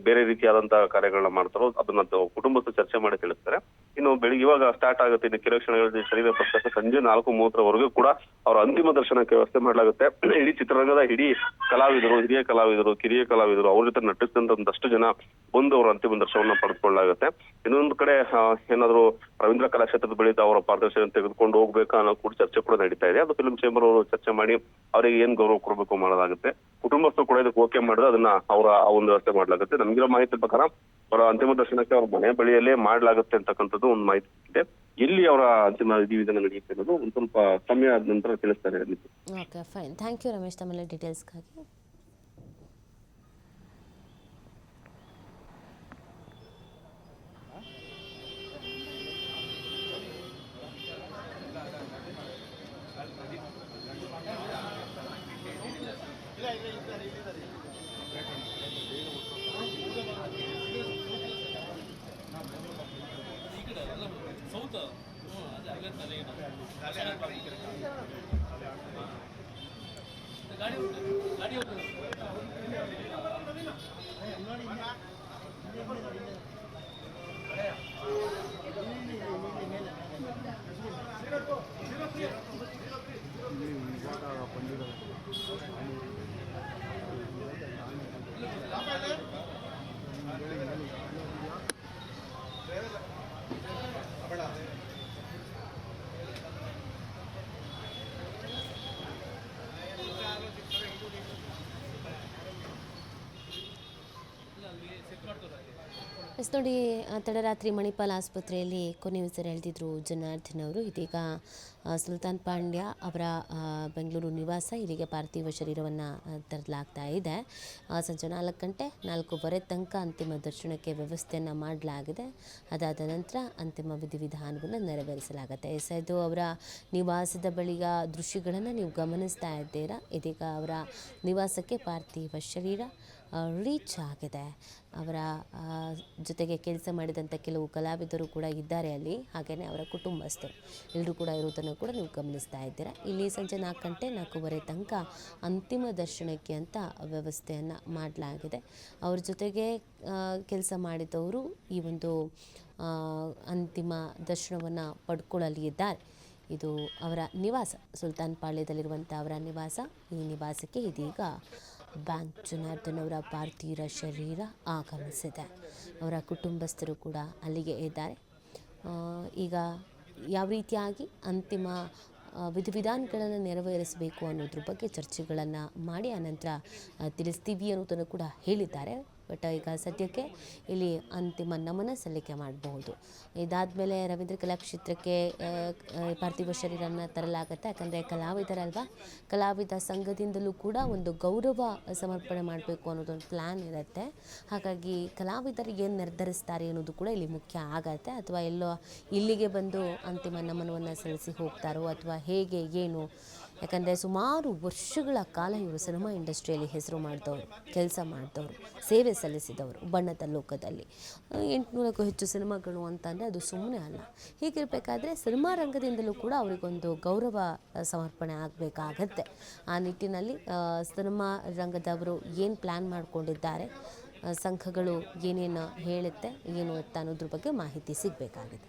ಬೇರೆ ರೀತಿಯಾದಂತಹ ಕಾರ್ಯಗಳನ್ನ ಮಾಡ್ತಾರೋ ಅದನ್ನ ಕುಟುಂಬಸ್ಥ ಚರ್ಚೆ ಮಾಡಿ ತಿಳಿಸ್ತಾರೆ. ಇನ್ನು ಬೆಳಿಗ್ಗೆ ಇವಾಗ ಸ್ಟಾರ್ಟ್ ಆಗುತ್ತೆ. ಇನ್ನು ಕೆಲವು ಕ್ಷಣಗಳಲ್ಲಿ ಶರೀರ ಪಕ್ಷಕ್ಕೆ ಸಂಜೆ ನಾಲ್ಕು ಮೂವತ್ತರವರೆಗೂ ಕೂಡ ಅವರ ಅಂತಿಮ ದರ್ಶನಕ್ಕೆ ವ್ಯವಸ್ಥೆ ಮಾಡಲಾಗುತ್ತೆ. ಇಡೀ ಚಿತ್ರರಂಗದ ಇಡೀ ಕಲಾವಿದರು, ಹಿರಿಯ ಕಲಾವಿದರು, ಕಿರಿಯ ಕಲಾವಿದರು ಅವ್ರ ಜೊತೆ ನಟಿಸಿದಂತ ಒಂದಷ್ಟು ಜನ ಬಂದು ಅವರ ಅಂತಿಮ ದರ್ಶನವನ್ನ ಪಡೆದುಕೊಳ್ಳಲಾಗುತ್ತೆ. ಇನ್ನೊಂದು ಕಡೆ ಏನಾದ್ರು ರವೀಂದ್ರ ಕಲಾಕ್ಷೇತ್ರದ ಬಳಿ ಅವರ ಪಾರದರ್ಶನ ತೆಗೆದುಕೊಂಡು ಹೋಗ್ಬೇಕಾ ಅನ್ನೋ ಕೂಡ ಚರ್ಚೆ ಕೂಡ ನಡೀತಾ ಇದೆ. ಅದು ಫಿಲ್ಮ್ ಚೇಂಬರ್ ಅವರು ಚರ್ಚೆ ಮಾಡಿ ಅವರಿಗೆ ಏನ್ ಗೌರವ ಕೊಡಬೇಕು ಮಾಡೋದಾಗುತ್ತೆ ಕುಟುಂಬಸ್ಥರು ಕೂಡ ಇದಕ್ಕೆ ಓಕೆ ಮಾಡಿದ್ರೆ ಅದನ್ನ ಅವರ ಆ ಒಂದು ವ್ಯವಸ್ಥೆ ಮಾಡ್ಲಾಗುತ್ತೆ. ನಮ್ಗಿರೋ ಮಾಹಿತಿ ಪ್ರಕಾರ ಅವರ ಅಂತಿಮ ದರ್ಶನಕ್ಕೆ ಅವ್ರ ಮನೆ ಬಳಿಯಲ್ಲೇ ಮಾಡಲಾಗುತ್ತೆ ಅಂತಕ್ಕಂಥದ್ದು ಒಂದು ಮಾಹಿತಿ ಇದೆ. ಎಲ್ಲಿ ಅವರ ಅಂತಿಮ ವಿಧಿವಿಧಾನ ನಡೆಯುತ್ತೆ ಅನ್ನೋದು ಒಂದು ಸ್ವಲ್ಪ ಸಮಯ ಆದ ನಂತರ ತಿಳಿಸ್ತಾರೆ. Okay fine thank you Ramesh. ತಮ್ಮೆಲ್ಲ ಡೀಟೇಲ್ಸ್ಗಾಗಿ ನೋಡಿ ತಡರಾತ್ರಿ ಮಣಿಪಾಲ್ ಆಸ್ಪತ್ರೆಯಲ್ಲಿ ಕೊನೆ ಎಳೆದಿದ್ರು ಜನಾರ್ದನ್ ಅವರು. ಇದೀಗ ಸುಲ್ತಾನ್ ಪಾಂಡ್ಯ ಅವರ ಬೆಂಗಳೂರು ನಿವಾಸ, ಇಲ್ಲಿಗೆ ಪಾರ್ಥಿವ ಶರೀರವನ್ನು ತರಲಾಗ್ತಾ ಇದೆ. ಸಂಜೆ ನಾಲ್ಕು ಗಂಟೆ ನಾಲ್ಕೂವರೆ ತನಕ ಅಂತಿಮ ದರ್ಶನಕ್ಕೆ ವ್ಯವಸ್ಥೆಯನ್ನು ಮಾಡಲಾಗಿದೆ. ಅದಾದ ನಂತರ ಅಂತಿಮ ವಿಧಿವಿಧಾನವನ್ನು ನೆರವೇರಿಸಲಾಗುತ್ತೆ. ಎಸ್ ಐದು ಅವರ ನಿವಾಸದ ಬಳಿಯ ದೃಶ್ಯಗಳನ್ನು ನೀವು ಗಮನಿಸ್ತಾ ಇದ್ದೀರಾ? ಇದೀಗ ಅವರ ನಿವಾಸಕ್ಕೆ ಪಾರ್ಥಿವ ಶರೀರ ರೀಚ್ ಆಗಿದೆ. ಅವರ ಜೊತೆಗೆ ಕೆಲಸ ಮಾಡಿದಂಥ ಕೆಲವು ಕಲಾವಿದರು ಕೂಡ ಇದ್ದಾರೆ ಅಲ್ಲಿ ಹಾಗೆಯೇ ಅವರ ಕುಟುಂಬಸ್ಥರು. ಎಲ್ಲರೂ ಕೂಡ ಇರುವುದನ್ನು ಕೂಡ ನೀವು ಗಮನಿಸ್ತಾ ಇದ್ದೀರಾ. ಇಲ್ಲಿ ಸಂಜೆ ನಾಲ್ಕು ಗಂಟೆ, ನಾಲ್ಕೂವರೆ ತನಕ ಅಂತಿಮ ದರ್ಶನಕ್ಕೆ ಅಂತ ವ್ಯವಸ್ಥೆಯನ್ನು ಮಾಡಲಾಗಿದೆ. ಅವ್ರ ಜೊತೆಗೆ ಕೆಲಸ ಮಾಡಿದವರು ಈ ಒಂದು ಅಂತಿಮ ದರ್ಶನವನ್ನು ಪಡ್ಕೊಳ್ಳಲಿದ್ದಾರೆ. ಇದು ಅವರ ನಿವಾಸ. ಸುಲ್ತಾನ್ ಪಾಳ್ಯದಲ್ಲಿರುವಂಥ ಅವರ ನಿವಾಸ ಈ ನಿವಾಸಕ್ಕೆ ಇದೀಗ ಬ್ಯಾಂಕ್ ಜನಾರ್ದನ್ ಅವರ ಪಾರ್ಥಿವ ಶರೀರ ಆಗಮಿಸಿದೆ. ಅವರ ಕುಟುಂಬಸ್ಥರು ಕೂಡ ಅಲ್ಲಿಗೆ ಇದ್ದಾರೆ. ಈಗ ಯಾವ ರೀತಿಯಾಗಿ ಅಂತಿಮ ವಿಧಿವಿಧಾನಗಳನ್ನು ನೆರವೇರಿಸಬೇಕು ಅನ್ನೋದ್ರ ಬಗ್ಗೆ ಚರ್ಚೆಗಳನ್ನು ಮಾಡಿ, ಆನಂತರ ತಿಳಿಸ್ತೀವಿ ಅನ್ನೋದನ್ನು ಕೂಡ ಹೇಳಿದ್ದಾರೆ. ಬಟ್ ಈಗ ಸದ್ಯಕ್ಕೆ ಇಲ್ಲಿ ಅಂತಿಮ ನಮನ ಸಲ್ಲಿಕೆ ಮಾಡಬಹುದು. ಇದಾದಮೇಲೆ ರವೀಂದ್ರ ಕಲಾಕ್ಷೇತ್ರಕ್ಕೆ ಪಾರ್ಥಿವ ಶರೀರನ ತರಲಾಗುತ್ತೆ. ಯಾಕಂದರೆ ಕಲಾವಿದರಲ್ವಾ? ಕಲಾವಿದ ಸಂಘದಿಂದಲೂ ಕೂಡ ಒಂದು ಗೌರವ ಸಮರ್ಪಣೆ ಮಾಡಬೇಕು ಅನ್ನೋದೊಂದು ಪ್ಲ್ಯಾನ್ ಇರುತ್ತೆ. ಹಾಗಾಗಿ ಕಲಾವಿದರು ಏನು ನಿರ್ಧರಿಸ್ತಾರೆ ಅನ್ನೋದು ಕೂಡ ಇಲ್ಲಿ ಮುಖ್ಯ ಆಗತ್ತೆ. ಅಥವಾ ಎಲ್ಲೋ ಇಲ್ಲಿಗೆ ಬಂದು ಅಂತಿಮ ನಮನವನ್ನು ಸಲ್ಲಿಸಿ ಹೋಗ್ತಾರೋ, ಅಥವಾ ಹೇಗೆ, ಏನು ಯಾಕಂದರೆ ಸುಮಾರು ವರ್ಷಗಳ ಕಾಲ ಇವರು ಸಿನಿಮಾ ಇಂಡಸ್ಟ್ರಿಯಲ್ಲಿ ಹೆಸರು ಮಾಡಿದವರು, ಕೆಲಸ ಮಾಡಿದವರು, ಸೇವೆ ಸಲ್ಲಿಸಿದವರು ಬಣ್ಣದ ಲೋಕದಲ್ಲಿ. ಎಂಟುನೂರಕ್ಕೂ ಹೆಚ್ಚು ಸಿನಿಮಾಗಳು ಅಂತಂದರೆ ಅದು ಸುಮ್ಮನೆ ಅಲ್ಲ. ಹೀಗಿರಬೇಕಾದ್ರೆ ಸಿನಿಮಾ ರಂಗದಿಂದಲೂ ಕೂಡ ಅವರಿಗೊಂದು ಗೌರವ ಸಮರ್ಪಣೆ ಆಗಬೇಕಾಗತ್ತೆ. ಆ ನಿಟ್ಟಿನಲ್ಲಿ ಸಿನಿಮಾ ರಂಗದವರು ಏನು ಪ್ಲ್ಯಾನ್ ಮಾಡಿಕೊಂಡಿದ್ದಾರೆ ಸಂಘಗಳು ಏನೇನು ಹೇಳುತ್ತೆ, ಏನು ಅಂತ ಅನ್ನೋದ್ರ ಬಗ್ಗೆ ಮಾಹಿತಿ ಸಿಗಬೇಕಾಗಿದೆ.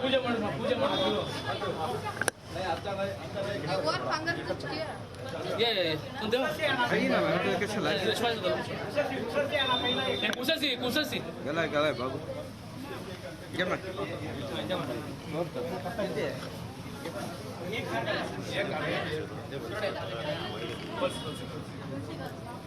ಪೂಜೆ ಮಾಡೋಣ ಪೂಜೆ ಮಾಡೋದು ಕೂಸಸಿ ಕೂಸಸಿ ಗಲ ಗಲ ಬಾಬು ಜಮ ನೋಡ್ತಾರೆ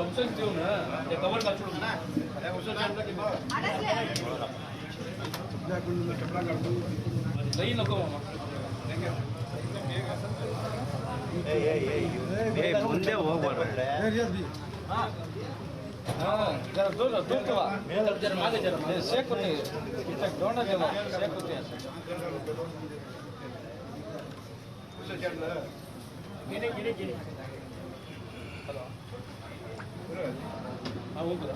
उचल देऊ ना ते कवर काढून लई नको मामा ಮುಂದೆ ಹೋಗ್ಬಾರ್ದು हा जरा दूर दूर ठेवा जरा मागे जरा मागे शेक होते इथं दोंडा ठेवा शेक होते हा ಹೋಗುದಾ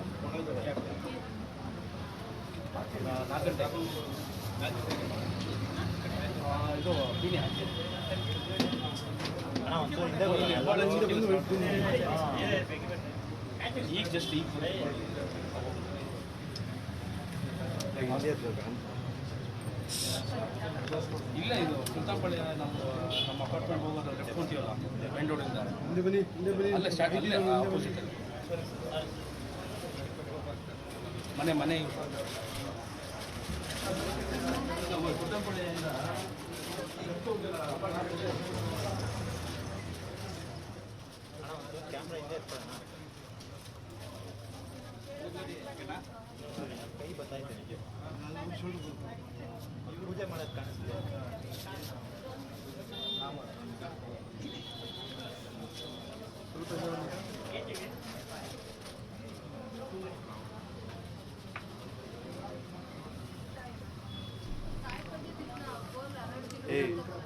ನಾಲ್ಕು ಗಂಟೆ ಇದು ಹಾಕಿ. ಈಗ ಜಸ್ಟ್ ಈಗ ಇಲ್ಲ ಇದು ಸುಲ್ತಾನ್ಪಳ್ಳಿ ನಮ್ಮ ನಮ್ಮ ಅಪಾರ್ಟ್ಮೆಂಟ್ ಹೋಗೋದು ಲೆಫ್ಟ್ ಕೊಡ್ತೀವಲ್ಲ ರೋಡಿಂದ ಅಲ್ಲ ಸ್ಟಾರ್ಟ್ ಅಲ್ಲೇ. ಆಪೋಸಿಟ್ ಮನೆ ಮನೆ. ಸುಲ್ತಾನ್ಪಳ್ಳಿಯಿಂದ ಪೂಜೆ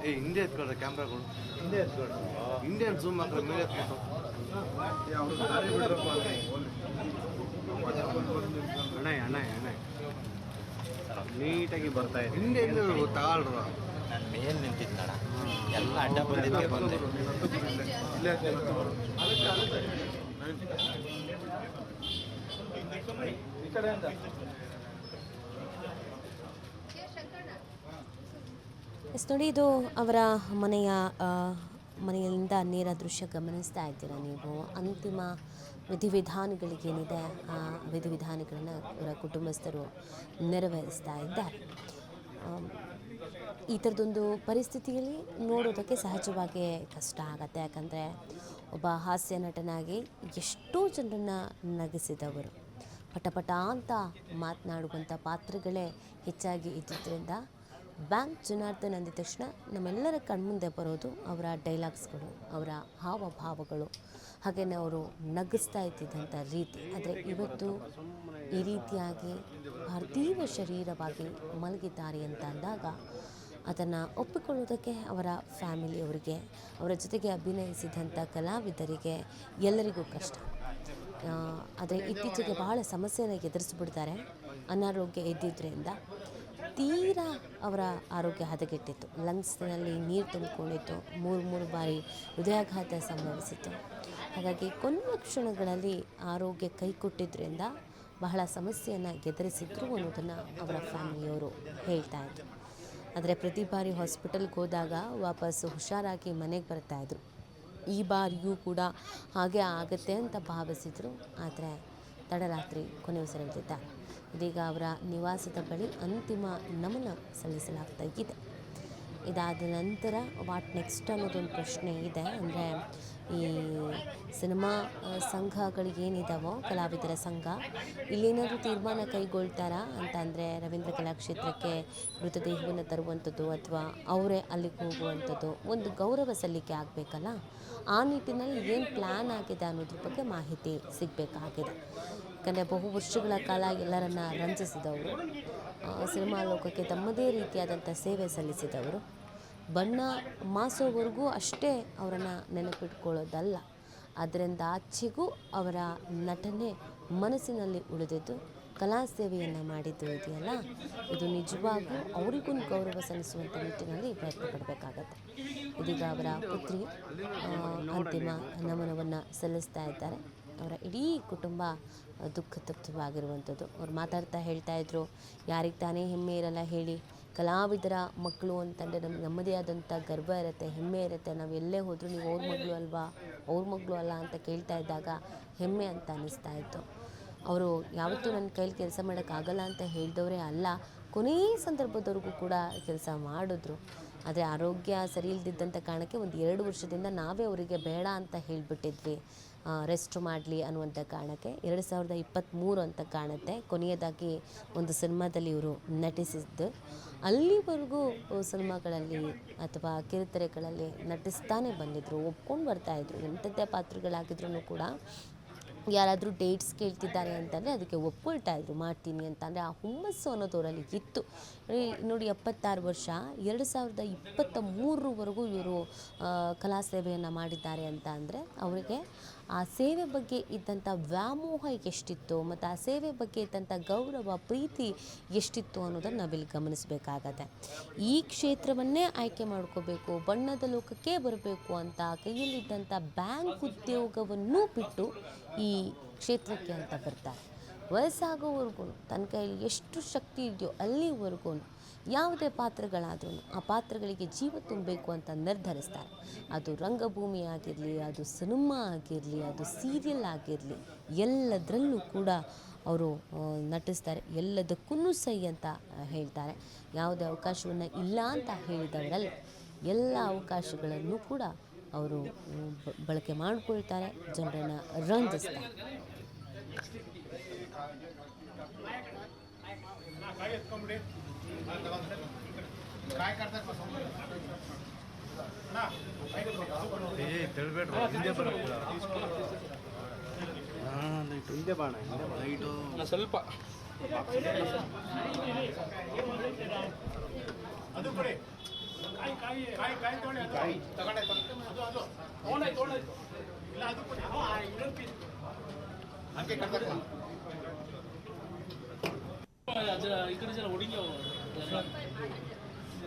ಏ ಹಿಂದೆ ಎತ್ಕೊಳ್ರೆ ಕ್ಯಾಮ್ರಾಗಳು ಹಿಂದೆ ಎತ್ಕೊಳ್ರಿ. ಹಿಂದೆ ಝೂಮ್ ಹಾಕ್ರೆ ಮೇಲೆ ಅಣ್ಣ ಅಣ್ಣ ಅಣ್ಣ. ನೀಟಾಗಿ ಬರ್ತಾ ಇದೆ ಹಿಂದೆ ತಗೊಳ್ರು. ನಾನು ಮೇಲ್ ನಿಂತಿದ್ದಣ ಎಲ್ಲ ಅಡ್ಡ ಬಂದಿದ್ದೆ ಬಂದೆ. ಎಸ್ ಅವರ ಮನೆಯ ಮನೆಯಿಂದ ನೇರ ದೃಶ್ಯ ಗಮನಿಸ್ತಾ ಇದ್ದೀರಾ ನೀವು? ಅಂತಿಮ ವಿಧಿವಿಧಾನಗಳಿಗೇನಿದೆ? ಆ ವಿಧಿವಿಧಾನಗಳನ್ನು ಅವರ ಕುಟುಂಬಸ್ಥರು ನೆರವೇರಿಸ್ತಾ ಇದ್ದಾರೆ. ಈ ಥರದೊಂದು ಪರಿಸ್ಥಿತಿಯಲ್ಲಿ ನೋಡೋದಕ್ಕೆ ಸಹಜವಾಗಿ ಕಷ್ಟ ಆಗತ್ತೆ. ಯಾಕಂದರೆ ಒಬ್ಬ ಹಾಸ್ಯ ನಟನಾಗಿ ಎಷ್ಟೋ ಜನರನ್ನು ನಗಿಸಿದವರು. ಪಟಪಟ ಅಂತ ಮಾತನಾಡುವಂಥ ಪಾತ್ರಗಳೇ ಹೆಚ್ಚಾಗಿ ಇದ್ದಿದ್ದರಿಂದ ಬ್ಯಾಂಕ್ ಜನಾರ್ದನ್ ಅಂದ ತಕ್ಷಣ ನಮ್ಮೆಲ್ಲರ ಕಣ್ಮುಂದೆ ಬರೋದು ಅವರ ಡೈಲಾಗ್ಸ್ಗಳು, ಅವರ ಹಾವಭಾವಗಳು. ಹಾಗೆಯೇ ಅವರು ನಗಿಸ್ತಾ ಇದ್ದಿದ್ದಂಥ ರೀತಿ. ಆದರೆ ಇವತ್ತು ಈ ರೀತಿಯಾಗಿ ಪಾರ್ಥಿವ ಶರೀರವಾಗಿ ಮಲಗಿದ್ದಾರೆ ಅಂತ ಅಂದಾಗ ಅದನ್ನು ಒಪ್ಪಿಕೊಳ್ಳೋದಕ್ಕೆ ಅವರ ಫ್ಯಾಮಿಲಿಯವರಿಗೆ, ಅವರ ಜೊತೆಗೆ ಅಭಿನಯಿಸಿದಂಥ ಕಲಾವಿದರಿಗೆ ಎಲ್ಲರಿಗೂ ಕಷ್ಟ. ಆದರೆ ಇತ್ತೀಚೆಗೆ ಬಹಳ ಸಮಸ್ಯೆಯನ್ನು ಎದುರಿಸ್ಬಿಡ್ತಾರೆ. ಅನಾರೋಗ್ಯ ಇದ್ದಿದ್ದರಿಂದ ತೀರಾ ಅವರ ಆರೋಗ್ಯ ಹದಗೆಟ್ಟಿತ್ತು. ಲಂಗ್ಸ್ನಲ್ಲಿ ನೀರು ತುಂಬಿಕೊಂಡಿತ್ತು. ಮೂರು ಮೂರು ಬಾರಿ ಹೃದಯಾಘಾತ ಸಂಭವಿಸಿತ್ತು. ಹಾಗಾಗಿ ಕೊನೆಯ ಕ್ಷಣಗಳಲ್ಲಿ ಆರೋಗ್ಯ ಕೈ ಕೊಟ್ಟಿದ್ದರಿಂದ ಬಹಳ ಸಮಸ್ಯೆಯನ್ನು ಎದುರಿಸಿದ್ರು ಅನ್ನೋದನ್ನು ಅವರ ಫ್ಯಾಮಿಲಿಯವರು ಹೇಳ್ತಾ ಇದ್ರು. ಆದರೆ ಪ್ರತಿ ಬಾರಿ ಹಾಸ್ಪಿಟಲ್ಗೆ ಹೋದಾಗ ವಾಪಸ್ಸು ಹುಷಾರಾಗಿ ಮನೆಗೆ ಬರ್ತಾಯಿದ್ರು ಈ ಬಾರಿಯೂ ಕೂಡ ಹಾಗೆ ಆಗುತ್ತೆ ಅಂತ ಭಾವಿಸಿದರು. ಆದರೆ ತಡರಾತ್ರಿ ಕೊನೆ ಉಸಿರೆಳೆದಿದ್ದಾರೆ. ಇದೀಗ ಅವರ ನಿವಾಸದ ಬಳಿ ಅಂತಿಮ ನಮನ ಸಲ್ಲಿಸಲಾಗ್ತಾ ಇದೆ. ಇದಾದ ನಂತರ ವಾಟ್ ನೆಕ್ಸ್ಟ್ ಅನ್ನೋದೊಂದು ಪ್ರಶ್ನೆ ಇದೆ. ಅಂದರೆ ಈ ಸಿನಿಮಾ ಸಂಘಗಳಿಗೇನಿದಾವೋ ಕಲಾವಿದರ ಸಂಘ, ಇಲ್ಲೇನಾದರೂ ತೀರ್ಮಾನ ಕೈಗೊಳ್ತಾರಾ ಅಂತ ಅಂದರೆ ರವೀಂದ್ರ ಕಲಾಕ್ಷೇತ್ರಕ್ಕೆ ಮೃತದೇಹವನ್ನು ತರುವಂಥದ್ದು ಅಥವಾ ಅವರೇ ಅಲ್ಲಿಗೆ ಹೋಗುವಂಥದ್ದು ಒಂದು ಗೌರವ ಸಲ್ಲಿಕೆ ಆಗಬೇಕಲ್ಲ? ಆ ನಿಟ್ಟಿನಲ್ಲಿ ಏನು ಪ್ಲ್ಯಾನ್ ಆಗಿದೆ ಅನ್ನೋದ್ರ ಬಗ್ಗೆ ಮಾಹಿತಿ ಸಿಗಬೇಕಾಗಿದೆ. ಯಾಕಂದರೆ ಬಹು ವರ್ಷಗಳ ಕಾಲ ಎಲ್ಲರನ್ನ ರಂಜಿಸಿದವರು ಸಿನಿಮಾ ಲೋಕಕ್ಕೆ ತಮ್ಮದೇ ರೀತಿಯಾದಂಥ ಸೇವೆ ಸಲ್ಲಿಸಿದವರು. ಬಣ್ಣ ಮಾಸೋವರೆಗೂ ಅಷ್ಟೇ ಅವರನ್ನು ನೆನಪಿಟ್ಕೊಳ್ಳೋದಲ್ಲ. ಅದರಿಂದ ಆಚೆಗೂ ಅವರ ನಟನೆ ಮನಸ್ಸಿನಲ್ಲಿ ಉಳಿದಿದ್ದು ಕಲಾ ಸೇವೆಯನ್ನು ಮಾಡಿದ್ದು ಇದೆಯಲ್ಲ? ಇದು ನಿಜವಾಗೂ ಅವರಿಗೂ ಗೌರವ ಸಲ್ಲಿಸುವಂಥ ನಿಟ್ಟಿನಲ್ಲಿ ಪ್ರಯತ್ನ ಪಡಬೇಕಾಗತ್ತೆ. ಇದೀಗ ಅವರ ಪುತ್ರಿ ಅಂತಿಮ ನಮನವನ್ನು ಸಲ್ಲಿಸ್ತಾ ಇದ್ದಾರೆ. ಅವರ ಇಡೀ ಕುಟುಂಬ ದುಃಖ ತಪ್ತವಾಗಿರುವಂಥದ್ದು. ಅವ್ರು ಮಾತಾಡ್ತಾ ಹೇಳ್ತಾ ಇದ್ರು, ಯಾರಿಗೆ ತಾನೇ ಹೆಮ್ಮೆ ಇರಲ್ಲ ಹೇಳಿ. ಕಲಾವಿದರ ಮಕ್ಕಳು ಅಂತಂದರೆ ನಮ್ಗೆ ನಮ್ಮದೇ ಆದಂಥ ಗರ್ವ ಇರುತ್ತೆ, ಹೆಮ್ಮೆ ಇರುತ್ತೆ. ನಾವು ಎಲ್ಲೇ ಹೋದರೂ ನೀವು ಅವ್ರ ಮಗಳು ಅಲ್ವಾ? ಅವ್ರ ಮಗಳು ಅಲ್ಲ? ಅಂತ ಕೇಳ್ತಾ ಇದ್ದಾಗ ಹೆಮ್ಮೆ ಅಂತ ಅನ್ನಿಸ್ತಾ ಇತ್ತು. ಅವರು ಯಾವತ್ತೂ ನನ್ನ ಕೈಲಿ ಕೆಲಸ ಮಾಡೋಕ್ಕಾಗಲ್ಲ ಅಂತ ಹೇಳಿದವರೇ ಅಲ್ಲ ಕೊನೆಯ ಸಂದರ್ಭದವರೆಗೂ ಕೂಡ ಕೆಲಸ ಮಾಡಿದ್ರು. ಆದರೆ ಆರೋಗ್ಯ ಸರಿ ಇಲ್ದಿದ್ದಂಥ ಕಾರಣಕ್ಕೆ ಒಂದು ಎರಡು ವರ್ಷದಿಂದ ನಾವೇ ಅವರಿಗೆ ಬೇಡ ಅಂತ ಹೇಳಿಬಿಟ್ಟಿದ್ವಿ. ರೆಸ್ಟ್ ಮಾಡಲಿ ಅನ್ನುವಂಥ ಕಾರಣಕ್ಕೆ ಎರಡು ಸಾವಿರದ ಇಪ್ಪತ್ತ್ಮೂರು ಅಂತ ಕಾಣುತ್ತೆ. ಕೊನೆಯದಾಗಿ ಒಂದು ಸಿನಿಮಾದಲ್ಲಿ ಇವರು ನಟಿಸಿದ್ದು. ಅಲ್ಲಿವರೆಗೂ ಸಿನಿಮಾಗಳಲ್ಲಿ ಅಥವಾ ಕಿರುತೆರೆಗಳಲ್ಲಿ ನಟಿಸ್ತಾನೆ ಬಂದಿದ್ದರು ಒಪ್ಕೊಂಡು ಬರ್ತಾಯಿದ್ರು ಎಂಥದ್ದೇ ಪಾತ್ರಗಳಾಗಿದ್ರೂ ಕೂಡ ಯಾರಾದರೂ ಡೇಟ್ಸ್ ಕೇಳ್ತಿದ್ದಾರೆ ಅಂತಂದರೆ ಅದಕ್ಕೆ ಒಪ್ಕೊಳ್ತಾ ಇದ್ರು, ಮಾಡ್ತೀನಿ ಅಂತ ಅಂದರೆ ಆ ಹುಮ್ಮಸ್ಸು ಅನ್ನೋದು ಅವರಲ್ಲಿ ಇತ್ತು. ನೋಡಿ, ಎಪ್ಪತ್ತಾರು ವರ್ಷ, ಎರಡು ಸಾವಿರದ ಇಪ್ಪತ್ತ ಮೂರರವರೆಗೂ ಇವರು ಕಲಾ ಸೇವೆಯನ್ನು ಮಾಡಿದ್ದಾರೆ ಅಂತ ಅಂದರೆ ಅವರಿಗೆ ಆ ಸೇವೆ ಬಗ್ಗೆ ಇದ್ದಂಥ ವ್ಯಾಮೋಹ ಎಷ್ಟಿತ್ತು ಮತ್ತು ಆ ಸೇವೆ ಬಗ್ಗೆ ಇದ್ದಂಥ ಗೌರವ, ಪ್ರೀತಿ ಎಷ್ಟಿತ್ತು ಅನ್ನೋದನ್ನು ನಾವಿಲ್ಲಿ ಗಮನಿಸಬೇಕಾಗತ್ತೆ. ಈ ಕ್ಷೇತ್ರವನ್ನೇ ಆಯ್ಕೆ ಮಾಡ್ಕೋಬೇಕು, ಬಣ್ಣದ ಲೋಕಕ್ಕೆ ಬರಬೇಕು ಅಂತ ಕೈಯಲ್ಲಿದ್ದಂಥ ಬ್ಯಾಂಕ್ ಉದ್ಯೋಗವನ್ನು ಬಿಟ್ಟು ಈ ಕ್ಷೇತ್ರಕ್ಕೆ ಅಂತ ಬರ್ತಾರೆ. ವಯಸ್ಸಾಗೋವರೆಗೂ ತನ್ನ ಕೈಯಲ್ಲಿ ಎಷ್ಟು ಶಕ್ತಿ ಇದೆಯೋ ಅಲ್ಲಿವರೆಗೂ ಯಾವುದೇ ಪಾತ್ರಗಳಾದ್ರೂ ಆ ಪಾತ್ರಗಳಿಗೆ ಜೀವ ತುಂಬಬೇಕು ಅಂತ ನಿರ್ಧರಿಸ್ತಾರೆ. ಅದು ರಂಗಭೂಮಿ ಆಗಿರಲಿ, ಅದು ಸಿನಿಮಾ ಆಗಿರಲಿ, ಅದು ಸೀರಿಯಲ್ ಆಗಿರಲಿ, ಎಲ್ಲದರಲ್ಲೂ ಕೂಡ ಅವರು ನಟಿಸ್ತಾರೆ. ಎಲ್ಲದಕ್ಕೂ ಸೈ ಅಂತ ಹೇಳ್ತಾರೆ. ಯಾವುದೇ ಅವಕಾಶವನ್ನು ಇಲ್ಲ ಅಂತ ಹೇಳಿದವರಲ್ಲ, ಎಲ್ಲ ಅವಕಾಶಗಳನ್ನು ಕೂಡ ಅವರು ಬಳಕೆ ಮಾಡಿಕೊಳ್ತಾರೆ, ಜನರನ್ನು ರಂಜಿಸ್ತಾರೆ. ತಿಳ್ಬೇಡ್ರಿ ಹಿಂದೆ ಬರಕ್ಕೆ ಹಾಂ ಹಿಂದೆ ಬಾಣ ಹಿಂದೆ ಬಾಣ ಸ್ವಲ್ಪ ಈ ಕಡೆ ಜನ ಹುಡುಗಿ ಫುಲ್ ಅಂತ ಫೋಲ್ಡ್ ಅಂತ ಹತ್ತು ಹತ್ತು ಹತ್ತು ಮುಂದೆ ಬಂದ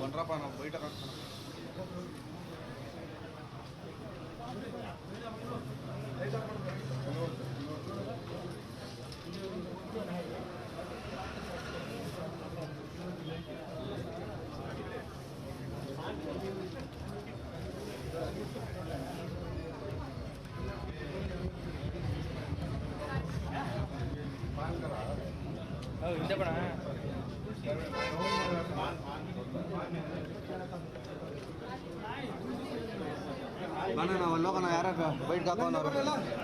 ಬಂದ್ರಪ್ಪ ನಾವು ಬೈಟ ಹಿಂದೆ ಬಣ ಬಣ್ಣ ನಾವು ಲೋಕನ ಯಾರ